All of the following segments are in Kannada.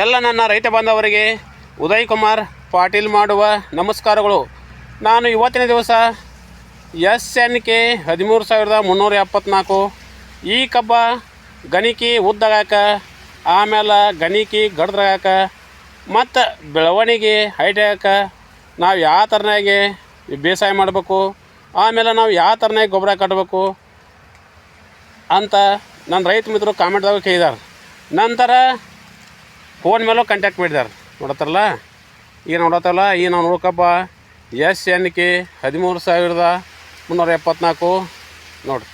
ಎಲ್ಲ ನನ್ನ ರೈತ ಬಾಂಧವರಿಗೆ ಉದಯ್ ಕುಮಾರ್ ಪಾಟೀಲ್ ಮಾಡುವ ನಮಸ್ಕಾರಗಳು. ನಾನು ಇವತ್ತಿನ ದಿವಸ ಎಸ್ ಎನ್ ಕೆ ಹದಿಮೂರು ಸಾವಿರದ ಮುನ್ನೂರ ಎಪ್ಪತ್ನಾಲ್ಕು ಈ ಕಬ್ಬ ಗಣಿಕಿ ಉದ್ದಗಾಕ, ಆಮೇಲೆ ಗಣಿಕಿ ಗಡ್ದ್ರಾಗಾಕ, ಮತ್ತು ಬೆಳವಣಿಗೆ ಹೈಟಾಕ ನಾವು ಯಾವ ಥರನಾಗೆ ಬೇಸಾಯ ಮಾಡಬೇಕು, ಆಮೇಲೆ ನಾವು ಯಾವ ಥರನಾಗಿ ಗೊಬ್ಬರ ಕಟ್ಟಬೇಕು ಅಂತ ನನ್ನ ರೈತ ಮಿತ್ರರು ಕಾಮೆಂಟ್ದಾಗ ಕೇಳಿದಾರೆ. ನಂತರ ಫೋನ್ ಮೇಲೂ ಕಾಂಟ್ಯಾಕ್ಟ್ ಮಾಡಿದಾರೆ ನೋಡತ್ತಾರಲ್ಲ? ಈಗ ನೋಡತ್ತಲ್ಲ ಈಗ ನಾವು ನೋಡ್ಕಪ್ಪ, ಎಸ್ ಎನ್ ಕೆ ಹದಿಮೂರು ಸಾವಿರದ ಮುನ್ನೂರ ಎಪ್ಪತ್ನಾಲ್ಕು. ನೋಡ್ರಿ.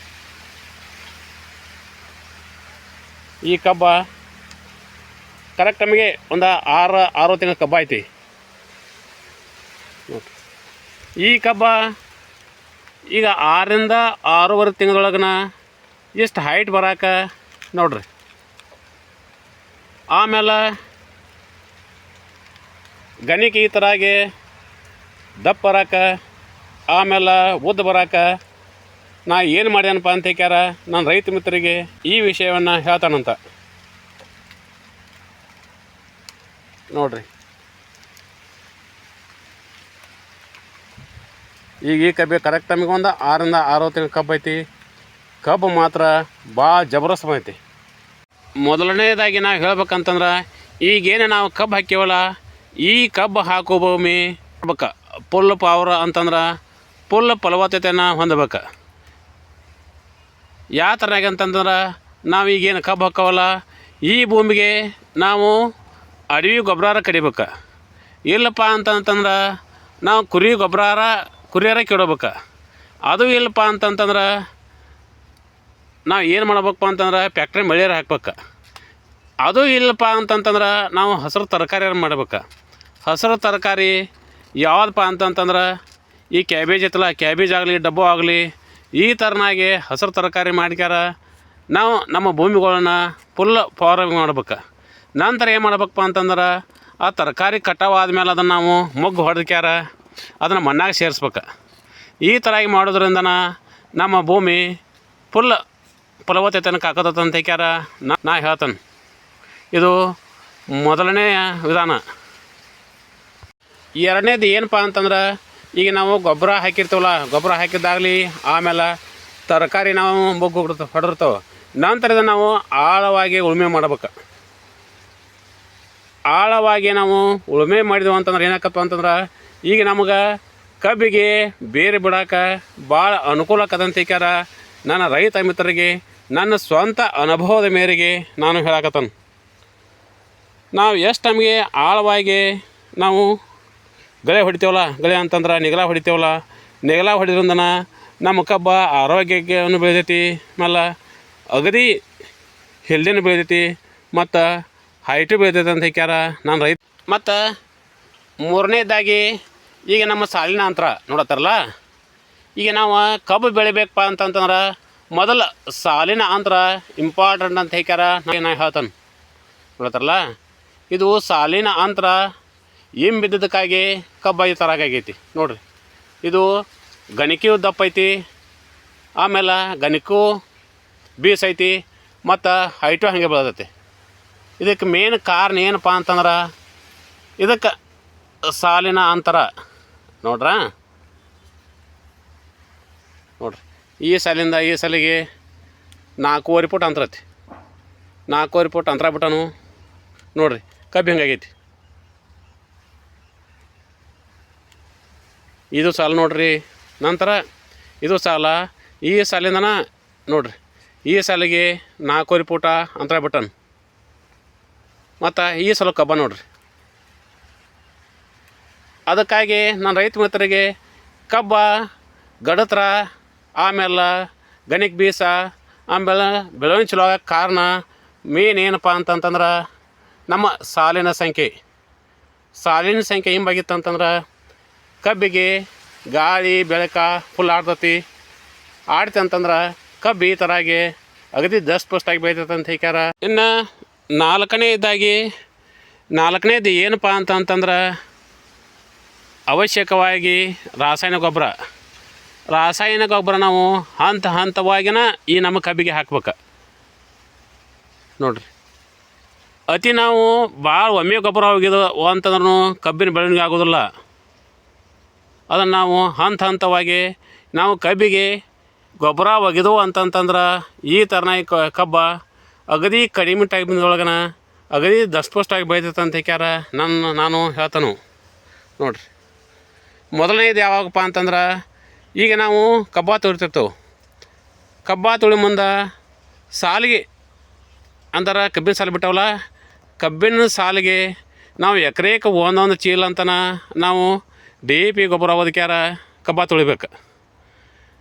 ಈ ಕಬ್ಬ ಕರೆಕ್ಟ್ ನಮಗೆ ಒಂದು ಆರು ಆರು ತಿಂಗಳ ಕಬ್ಬ ಐತಿ. ಈ ಕಬ್ಬ ಈಗ ಆರರಿಂದ ಆರೂವರೆ ತಿಂಗಳೊಳಗನ ಎಷ್ಟು ಹೈಟ್ ಬರಾಕ? ನೋಡ್ರಿ. ಆಮೇಲೆ ಗಣಿಕೆ ಈ ಥರಾಗಿ ದಪ್ಪ ಬರಾಕ, ಆಮೇಲೆ ಉದ್ದ ಬರಾಕ. ನಾ ಏನು ಮಾಡ್ಯಾನಪ್ಪ ಅಂತ ಹೇಳ್ಯಾರ ನನ್ನ ರೈತ ಮಿತ್ರರಿಗೆ ಈ ವಿಷಯವನ್ನು ಹೇಳ್ತಾನಂತ. ನೋಡ್ರಿ. ಈಗ ಈ ಕಬ್ಬಿ ಕರೆಕ್ಟ್ ಟೈಮಿಗೆ ಒಂದು ಆರರಿಂದ ಆರು ತಿಂಗಳ ಕಬ್ಬು ಐತಿ ಕಬ್ಬು ಮಾತ್ರ ಭಾಳ ಜಬರದಸ್ತ್ ಐತಿ ಮೊದಲನೇದಾಗಿ ನಾವು ಹೇಳ್ಬೇಕಂತಂದ್ರೆ, ಈಗೇನು ನಾವು ಕಬ್ಬು ಹಾಕ್ಯವಲ್ಲ, ಈ ಕಬ್ಬು ಹಾಕೋ ಭೂಮಿ ಬೇಕ ಫುಲ್ ಪವರ್ ಅಂತಂದ್ರೆ ಫುಲ್ ಫಲವತ್ತತೆಯನ್ನು ಹೊಂದಬೇಕು. ಯಾವ ಥರ ಅಂತಂದ್ರೆ, ನಾವು ಈಗೇನು ಕಬ್ಬು ಹಾಕವಲ್ಲ, ಈ ಭೂಮಿಗೆ ನಾವು ಅಡವಿ ಗೊಬ್ಬರ ಕಡಿಬೇಕು. ಇಲ್ಲಪ್ಪ ಅಂತಂತಂದ್ರೆ, ನಾವು ಕುರಿ ಗೊಬ್ಬರ ಕುರಿಯರ ಕೆಡಬೇಕು. ಅದು ಇಲ್ಲಪ್ಪ ಅಂತಂತಂದ್ರೆ ನಾವು ಏನು ಮಾಡ್ಬೇಕಪ್ಪ ಅಂತಂದ್ರೆ ಫ್ಯಾಕ್ಟ್ರಿ ಮಳೆಯರು ಹಾಕ್ಬೇಕು. ಅದು ಇಲ್ಲಪ್ಪ ಅಂತಂತಂದ್ರೆ ನಾವು ಹಸಿರು ತರಕಾರಿಯನ್ನು ಮಾಡ್ಬೇಕು? ಹಸಿರು ತರಕಾರಿ ಯಾವುದಪ್ಪ ಅಂತಂತಂದ್ರೆ ಈ ಕ್ಯಾಬೇಜ್ ಐತಲ್ಲ ಕ್ಯಾಬೇಜ್ ಆಗಲಿ, ಡಬ್ಬು ಆಗಲಿ, ಈ ಥರನಾಗಿ ಹಸಿರು ತರಕಾರಿ ಮಾಡ್ಕ್ಯಾರ. ನಾವು ನಮ್ಮ ಭೂಮಿಗಳನ್ನ ಫುಲ್ ಫಾರ್ಮಿಂಗ್ ಮಾಡ್ಬೇಕು. ನಂತರ ಏನು ಮಾಡ್ಬೇಕಪ್ಪ ಅಂತಂದ್ರೆ ಆ ತರಕಾರಿ ಕಟಾವು ಆದ್ಮೇಲೆ ಅದನ್ನು ನಾವು ಮೊಗ್ಗು ಹೊಡೆದ್ಕ್ಯಾರ, ಅದನ್ನು ಮಣ್ಣಾಗ ಸೇರಿಸ್ಬೇಕು. ಈ ಥರ ಮಾಡೋದ್ರಿಂದನ ನಮ್ಮ ಭೂಮಿ ಫುಲ್ ಫಲವತ್ತತೆಯನ್ನು ಕಾಕತ್ತ ಹೇಳ್ಯಾರ ನಾ ಹೇಳ್ತಾನೆ. ಇದು ಮೊದಲನೇ ವಿಧಾನ. ಎರಡನೇದು ಏನಪ್ಪ ಅಂತಂದ್ರೆ, ಈಗ ನಾವು ಗೊಬ್ಬರ ಹಾಕಿರ್ತೀವಲ್ಲ, ಗೊಬ್ಬರ ಹಾಕಿದ್ದಾಗಲಿ ಆಮೇಲೆ ತರಕಾರಿ ನಾವು ಬೊಗ್ಗು ಹೊಡ್ತ ನಂತರದ ನಾವು ಆಳವಾಗಿ ಉಳುಮೆ ಮಾಡ್ಬೇಕು. ಆಳವಾಗಿ ನಾವು ಉಳುಮೆ ಮಾಡಿದೆವು ಅಂತಂದ್ರೆ ಏನಾಕಪ್ಪ ಅಂತಂದ್ರೆ, ಈಗ ನಮಗೆ ಕಬ್ಬಿಗೆ ಬೇರೆ ಬಿಡಾಕ ಭಾಳ ಅನುಕೂಲ ಆಕದಂತ ನನ್ನ ರೈತ ಮಿತ್ರರಿಗೆ ನನ್ನ ಸ್ವಂತ ಅನುಭವದ ಮೇರೆಗೆ ನಾನು ಹೇಳಕತ್ತನು. ನಾವು ಎಷ್ಟು ನಮಗೆ ಆಳವಾಗಿ ನಾವು ಗಳೆ ಹೊಡಿತೇವಲ್ಲ, ಗಳೆ ಅಂತಂದ್ರೆ ನಿಗಲ ಹೊಡಿತೇವಲ್ಲ, ನಿಗಲ ಹೊಡಿದ್ರಿಂದನ ನಮ್ಮ ಕಬ್ಬ ಆರೋಗ್ಯಕ್ಕೆ ಬೆಳೆದೈತಿ, ಮಲ್ಲ ಅಗದಿ ಹೆಲ್ದಿನೂ ಬೆಳೆದೈತಿ, ಮತ್ತು ಹೈಟು ಬೆಳೆದೈತೆ ಅಂತ ಹೇಳ್ಯಾರ ನಾನು ರೈತ. ಮತ್ತು ಮೂರನೇದಾಗಿ ಈಗ ನಮ್ಮ ಸಾಲಿನ ಅಂತರ ನೋಡತ್ತಾರಲ್ಲ, ಈಗ ನಾವು ಕಬ್ಬು ಬೆಳಿಬೇಕಪ್ಪ ಅಂತಂತಂದ್ರೆ ಮೊದಲು ಸಾಲಿನ ಅಂತರ ಇಂಪಾರ್ಟೆಂಟ್ ಅಂತ ಹೇಳ್ಯಾರ ನಾ ಹೇಳ್ತಾನೆ? ಹೇಳ್ತಾರಲ್ಲ ಇದು ಸಾಲಿನ ಅಂತರ ಏನ್ ಬಿದ್ದದಕ್ಕಾಗಿ ಕಬ್ಬ ಈ ಥರ ಆಗೈತಿ ನೋಡ್ರಿ. ಇದು ಗಣಿಕೆಯು ದಪ್ಪ ಐತಿ, ಆಮೇಲೆ ಗಣಿಕು ಬೀಸ್ ಐತಿ, ಮತ್ತು ಹೈಟು ಹಾಗೆ ಬೆಳೆದೈತಿ ಇದಕ್ಕೆ ಮೇನ್ ಕಾರಣ ಏನಪ್ಪ ಅಂತಂದ್ರೆ, ಇದಕ್ಕೆ ಸಾಲಿನ ಅಂತರ. ನೋಡ್ರಾ? ನೋಡ್ರಿ. ಈ ಸಾಲಿಂದ ಈ ಸಾಲಿಗೆ ನಾಲ್ಕೂವರೆ ಫುಟ್ ಅಂತರ ಐತಿ. ನಾಲ್ಕೂವರೆ ಫುಟ್ ಅಂತರ ಬಿಟ್ಟನು, ನೋಡ್ರಿ, ಕಬ್ಬಿ ಹೆಂಗಾಗೈತಿ ಇದು ಸಾಲ ನೋಡ್ರಿ, ನಂತರ ಇದು ಸಾಲ, ಈ ಸಾಲಿಂದನ ನೋಡ್ರಿ, ಈ ಸಾಲಿಗೆ ನಾಲ್ಕೂವರೆ ಪೂಟ ಅಂತರ ಬಿಟ್ಟನು. ಮತ್ತು ಈ ಸಲ ಕಬ್ಬ ನೋಡ್ರಿ. ಅದಕ್ಕಾಗಿ ನಾನು ರೈತ ಮಿತ್ರರಿಗೆ ಕಬ್ಬ, ಗಡತ್ರ ಆಮೇಲೆ ಗಣಿಕ ಬೀಸ, ಆಮೇಲೆ ಬೆಳವಣಿಗೆ ಚಲೋ ಆಗಕ್ಕೆ ಕಾರಣ ಮೇನ್ ಏನಪ್ಪ ಅಂತಂತಂದ್ರೆ ನಮ್ಮ ಸಾಲಿನ ಸಂಖ್ಯೆ. ಸಾಲಿನ ಸಂಖ್ಯೆ ಹಿಂಬಾಗಿತ್ತು ಅಂತಂದ್ರೆ ಕಬ್ಬಿಗೆ ಗಾಳಿ, ಬೆಳಕ ಫುಲ್ ಆಡ್ತತಿ. ಆಡ್ತಿ ಅಂತಂದ್ರೆ ಕಬ್ಬು ಈ ಥರಾಗಿ ಅಗದಿ ದಸ್ಟ್ ಪಸ್ಟಾಗಿ ಬೆಳಿತೈತೆ ಅಂತ ಹೇಳ್ಯಾರ ಇನ್ನು ನಾಲ್ಕನೇದಾಗಿ ನಾಲ್ಕನೇದು ಏನಪ್ಪ ಅಂತಂತಂದ್ರೆ ಅವಶ್ಯಕವಾಗಿ ರಾಸಾಯನಿಕ ಗೊಬ್ಬರ. ರಾಸಾಯನಿಕ ಗೊಬ್ಬರ ನಾವು ಹಂತ ಹಂತವಾಗಿನ ಈ ನಮ್ಮ ಕಬ್ಬಿಗೆ ಹಾಕ್ಬೇಕು. ನೋಡ್ರಿ. ಅತಿ ನಾವು ಭಾಳ ಒಮ್ಮೆ ಗೊಬ್ಬರ ಹೋಗಿದ್ದು ಅಂತಂದ್ರೂ ಕಬ್ಬಿನ ಬೆಳವಣಿಗೆ ಆಗೋದಿಲ್ಲ. ಅದನ್ನು ನಾವು ಹಂತ ಹಂತವಾಗಿ ನಾವು ಕಬ್ಬಿಗೆ ಗೊಬ್ಬರ ಒಗೆದು ಅಂತಂತಂದ್ರೆ ಈ ಥರನಾಗಿ ಕಬ್ಬ ಅಗದಿ ಕಡಿಮೆ ಟೈಮಿನೊಳಗನ ಅಗದಿ ದಸ್ಪಷ್ಟಾಗಿ ಬೆಳಿತೈತೆ ಅಂತ ಹೇಳ್ಯಾರ ನನ್ನ, ನಾನು ಹೇಳ್ತಾನು. ನೋಡ್ರಿ. ಮೊದಲನೇದು ಯಾವಾಗಪ್ಪ ಅಂತಂದ್ರೆ ಈಗ ನಾವು ಕಬ್ಬ ತುಳಿತಿರ್ತೇವೆ ಕಬ್ಬ ತುಳಿ ಮುಂದೆ ಸಾಲಿಗೆ ಅಂದ್ರೆ ಕಬ್ಬಿನ ಸಾಲು ಬಿಟ್ಟವಲ್ಲ, ಕಬ್ಬಿನ ಸಾಲಿಗೆ ನಾವು ಎಕರೆಕ ಒಂದೊಂದು ಚೀಲ ಅಂತನ ನಾವು ಡಿ ಪಿ ಗೊಬ್ಬರ ಒದಕ್ಯಾರ ಕಬ್ಬ ತುಳಿಬೇಕು.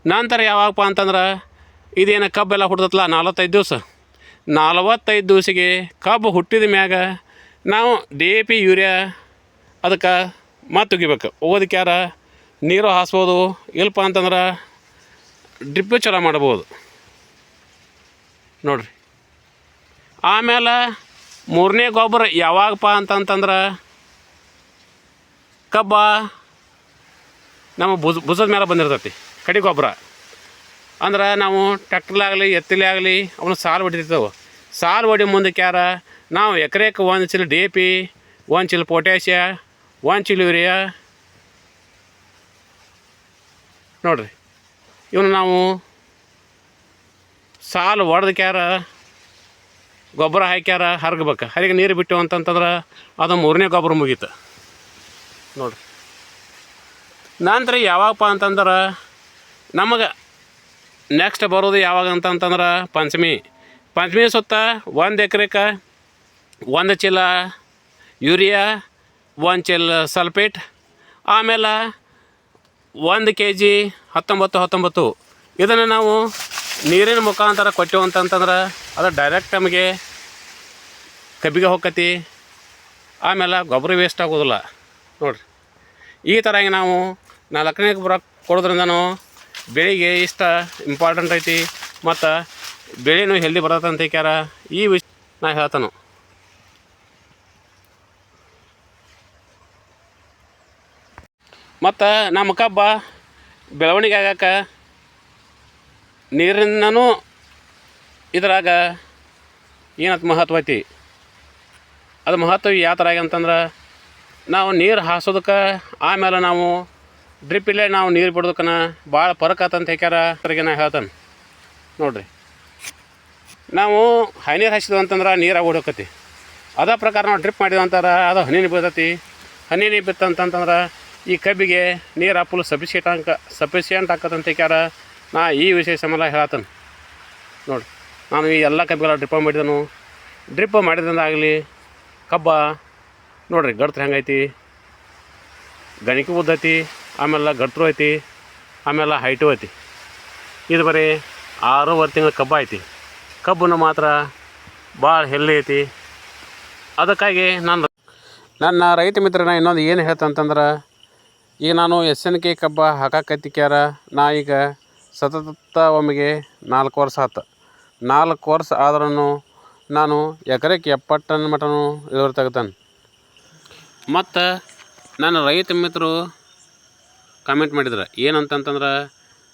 ನಂತರ ಯಾವಾಗಪ್ಪ ಅಂತಂದ್ರೆ ಇದೇನು ಕಬ್ಬೆಲ್ಲ ಹುಟ್ಟತ್ತಲ್ಲ ನಲವತ್ತೈದು ದಿವಸ. ನಲವತ್ತೈದು ದಿವಸಿಗೆ ಕಬ್ಬು ಹುಟ್ಟಿದ ಮ್ಯಾಗ ನಾವು ಡಿ ಎ ಪಿ ಯೂರಿಯಾ ಅದಕ್ಕೆ ಮತ್ತೆ ತೆಗಿಬೇಕು ಓದಕ್ಯಾರ ನೀರು ಹಾಸ್ಬೋದು ಇಲ್ಲಪ್ಪ ಅಂತಂದ್ರೆ ಡ್ರಿಪ್ಪು ಚಲೋ ಮಾಡ್ಬೋದು. ನೋಡ್ರಿ. ಆಮೇಲೆ ಮೂರನೇ ಗೊಬ್ಬರ ಯಾವಾಗಪ್ಪ ಅಂತಂತಂದ್ರೆ ಕಬ್ಬ ನಮ್ಮ ಭುಜ ಬುಜದ ಮೇಲೆ ಬಂದಿರ್ತೈತಿ, ಕಡಿ ಗೊಬ್ಬರ. ಅಂದ್ರೆ ನಾವು ಟ್ಯಾಕ್ಟ್ರಲ್ಲಾಗಲಿ ಎತ್ತಲೇ ಆಗಲಿ ಅವನು ಸಾಲು ಹೊಡಿತಿರ್ತೇವೆ. ಸಾಲು ಹೊಡಿ ಮುಂದಕ್ಕೆ ಯಾರ ನಾವು ಎಕರೆಕ್ಕೆ ಒಂದು ಚೀಲ ಡಿ ಪಿ, ಒಂದು ಚಿಲ್ ಪೊಟ್ಯಾಷಿಯ, ಒಂದು ಚೀಲ ಯೂರಿಯಾ ನೋಡ್ರಿ. ಇವನು ನಾವು ಸಾಲು ಹೊಡೆದಕ್ಯಾರ ಗೊಬ್ಬರ ಹಾಕ್ಯಾರ ಹರಗ್ಬೇಕು. ಹರಿಗೆ ನೀರು ಬಿಟ್ಟು ಅಂತಂತಂದ್ರೆ ಅದು ಮೂರನೇ ಗೊಬ್ಬರ ಮುಗೀತು. ನೋಡ್ರಿ. ನಂತರ ಯಾವಾಗಪ್ಪ ಅಂತಂದ್ರೆ ನಮಗೆ ನೆಕ್ಸ್ಟ್ ಬರೋದು ಯಾವಾಗ ಅಂತಂತಂದ್ರೆ ಪಂಚಮಿ. ಪಂಚಮಿ ಸುತ್ತ ಒಂದು ಎಕರೆಗೆ ಒಂದು ಚೀಲ ಯೂರಿಯಾ, ಒಂದು ಚೀಲ ಸಲ್ಪೇಟ್, ಆಮೇಲೆ ಒಂದು ಕೆ ಜಿ ಹತ್ತೊಂಬತ್ತು ಹತ್ತೊಂಬತ್ತು. ಇದನ್ನು ನಾವು ನೀರಿನ ಮುಖಾಂತರ ಕೊಟ್ಟೆವು ಅಂತಂತಂದ್ರೆ ಅದು ಡೈರೆಕ್ಟ್ ನಮಗೆ ಕಬ್ಬಿಗೆ ಹೋಗತಿ ಆಮೇಲೆ ಗೊಬ್ಬರ ವೇಸ್ಟ್ ಆಗೋದಿಲ್ಲ. ನೋಡಿರಿ. ಈ ಥರ ಹಿಂಗೆ ನಾವು ನಾಲ್ಕನೇ ಗೊಬ್ಬರ ಕೊಡೋದ್ರಿಂದನೂ ಬೆಳೆಗೆ ಇಷ್ಟ ಇಂಪಾರ್ಟೆಂಟ್ ಐತಿ, ಮತ್ತು ಬೆಳೆನೂ ಹೆಲ್ದಿ ಬರತ್ತಂತ ಈ ವಿಷ್ ನಾ ಹೇಳ್ತಾನು. ಮತ್ತು ನಮ್ಮ ಕಬ್ಬ ಬೆಳವಣಿಗೆ ಆಗಾಕ ನೀರಿನೂ ಇದ್ರಾಗ ಏನಂತ ಮಹತ್ವ ಐತಿ? ಅದು ಮಹತ್ವ ಯಾವ ಥರ ಅಂತಂದ್ರೆ ನಾವು ನೀರು ಹಾಸೋದಕ್ಕೆ, ಆಮೇಲೆ ನಾವು ಡ್ರಿಪ್ ಇಲ್ಲೇ ನಾವು ನೀರು ಬಿಡೋದಕ್ಕನ ಭಾಳ ಫರಕ್ ಆತಂತ ಹೇಳ್ಯಾರ ಅವ್ರಿಗೆ ನಾ ಹೇಳ್ತಾನೆ. ನೋಡ್ರಿ. ನಾವು ಹನಿ ನೀರು ಹಾಸಿದ್ವು ಅಂತಂದ್ರೆ ನೀರಾಗಿ ಓಡೋಕತಿ ಅದೇ ಪ್ರಕಾರ ನಾವು ಡ್ರಿಪ್ ಮಾಡಿದ್ವಿ ಅಂತಾರೆ ಅದು ಹನಿ ಬೀಳ್ತತಿ ಹನಿ ಬಿತ್ತಂತಂತಂದ್ರೆ ಈ ಕಬ್ಬಿಗೆ ನೀರು ಹಾಪಲು ಸಫಿಷಿಯಂಟ್ ಅಂಕ ಸಫಿಶಿಯಂಟ್ ಆಕತ್ತಂತ ಕ್ಯಾರ ನಾ ಈ ವಿಷಯ ಸಂಬಂಧ ಹೇಳತ್ತೇನೆ. ನೋಡಿ, ನಾನು ಈ ಎಲ್ಲ ಕಬ್ಬಿಗೆಲ್ಲ ಡ್ರಿಪ್ ಮಾಡಿದನು. ಡ್ರಿಪ್ ಮಾಡಿದಂದಾಗಲಿ ಕಬ್ಬ, ನೋಡ್ರಿ, ಗಡ್ತ್ರ ಹೆಂಗೈತಿ? ಗಣಿಕೆ ಉದ್ದೈತಿ, ಆಮೇಲೆ ಗಟ್ರು ಐತಿ, ಆಮೇಲೆ ಹೈಟು ಐತಿ. ಇದು ಬರೀ ಆರೂವರೆ ತಿಂಗಳ ಕಬ್ಬ ಐತಿ. ಕಬ್ಬನ್ನು ಮಾತ್ರ ಭಾಳ ಹೆಲ್ದಿ ಐತಿ. ಅದಕ್ಕಾಗಿ ನಾನು ನನ್ನ ರೈತ ಮಿತ್ರನ ಇನ್ನೊಂದು ಏನು ಹೇಳ್ತಂತಂದ್ರೆ ಈಗ ನಾನು ಎಸ್ ಎನ್ ಕೆ ಕಬ್ಬ ಹಾಕಾಕತ್ತಿಕ್ಯಾರ, ನಾ ಈಗ ಸತತ ಒಮ್ಮೆಗೆ ನಾಲ್ಕು ವರ್ಷ ಆತು. ನಾಲ್ಕು ವರ್ಷ ಆದ್ರೂ ನಾನು ಎಕರೆಗೆ ಎಪ್ಪತ್ತು ಟನ್ ಮಟನು ಇಳುವರಿ ತೆಗಿತಾನೆ. ಮತ್ತು ನನ್ನ ರೈತ ಮಿತ್ರರು ಕಾಮೆಂಟ್ ಮಾಡಿದ್ರು, ಏನಂತಂತಂದ್ರೆ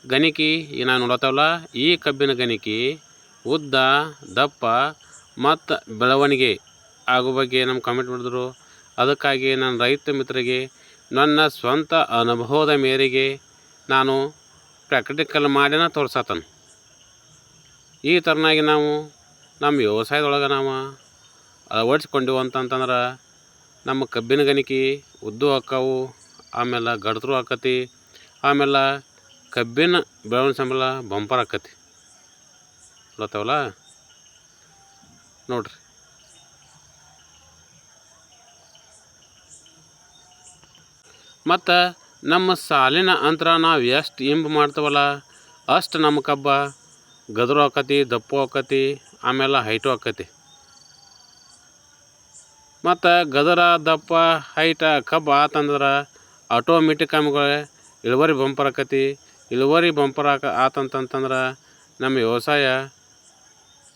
ಗಣಿಕೆ ಈಗ ನಾನು ನೋಡತ್ತವಲ್ಲ, ಈ ಕಬ್ಬಿನ ಗಣಿಕೆ ಉದ್ದ, ದಪ್ಪ ಮತ್ತು ಬೆಳವಣಿಗೆ ಆಗೋ ಬಗ್ಗೆ ನಮ್ಮ ಕಮೆಂಟ್ ಮಾಡಿದ್ರು. ಅದಕ್ಕಾಗಿ ನನ್ನ ರೈತ ಮಿತ್ರರಿಗೆ ನನ್ನ ಸ್ವಂತ ಅನುಭವದ ಮೇರೆಗೆ ನಾನು ಪ್ರಾಕ್ಟಿಕಲ್ ಮಾಡಿನ ತೋರ್ಸತ್ತಾನ ಈ ಥರನಾಗಿ ನಾವು ನಮ್ಮ ವ್ಯವಸಾಯದೊಳಗೆ ನಾವು ಅಳವಡಿಸ್ಕೊಂಡೆವು ಅಂತಂತಂದ್ರೆ ನಮ್ಮ ಕಬ್ಬಿನ ಗಣಿಕೆ ಉದ್ದು ಹಾಕಾವು, ಆಮೇಲೆ ಗಡ್ತರು ಹಾಕತಿ, ಆಮೇಲೆ ಕಬ್ಬಿನ ಬೆಳವಣಿಗೆ ಸಂಬಳ ಬಂಪರ್ ಹಾಕತಿ. ಗೊತ್ತಾವಲ್ಲ? ನೋಡ್ರಿ. ಮತ್ತು ನಮ್ಮ ಸಾಲಿನ ಅಂತರ ನಾವು ಎಷ್ಟು ಇಂಬು ಮಾಡ್ತೇವಲ್ಲ, ಅಷ್ಟು ನಮ್ಮ ಕಬ್ಬ ಗದರು ಆಕತಿ, ದಪ್ಪು ಆಕತಿ ಆಮೇಲೆ ಹೈಟು ಆಕತಿ. ಮತ್ತು ಗದರ, ದಪ್ಪ ಹೈಟ ಕಬ್ಬು ಆತಂದ್ರೆ ಆಟೋಮೆಟಿಕ್ ಆಮೇಲೆ ಇಳುವರಿ ಬಂಪರ್ ಆಕತಿ. ಇಳುವರಿ ಬಂಪರ್ ಆಕ ಆತಂತಂತಂದ್ರೆ ನಮ್ಮ ವ್ಯವಸಾಯ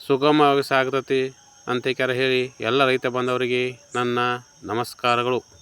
ಸುಗಮವಾಗಿ ಸಾಗ್ತತಿ ಅಂತ ಹೇಳಿ ಎಲ್ಲ ರೈತ ಬಂದವರಿಗೆ ನನ್ನ ನಮಸ್ಕಾರಗಳು.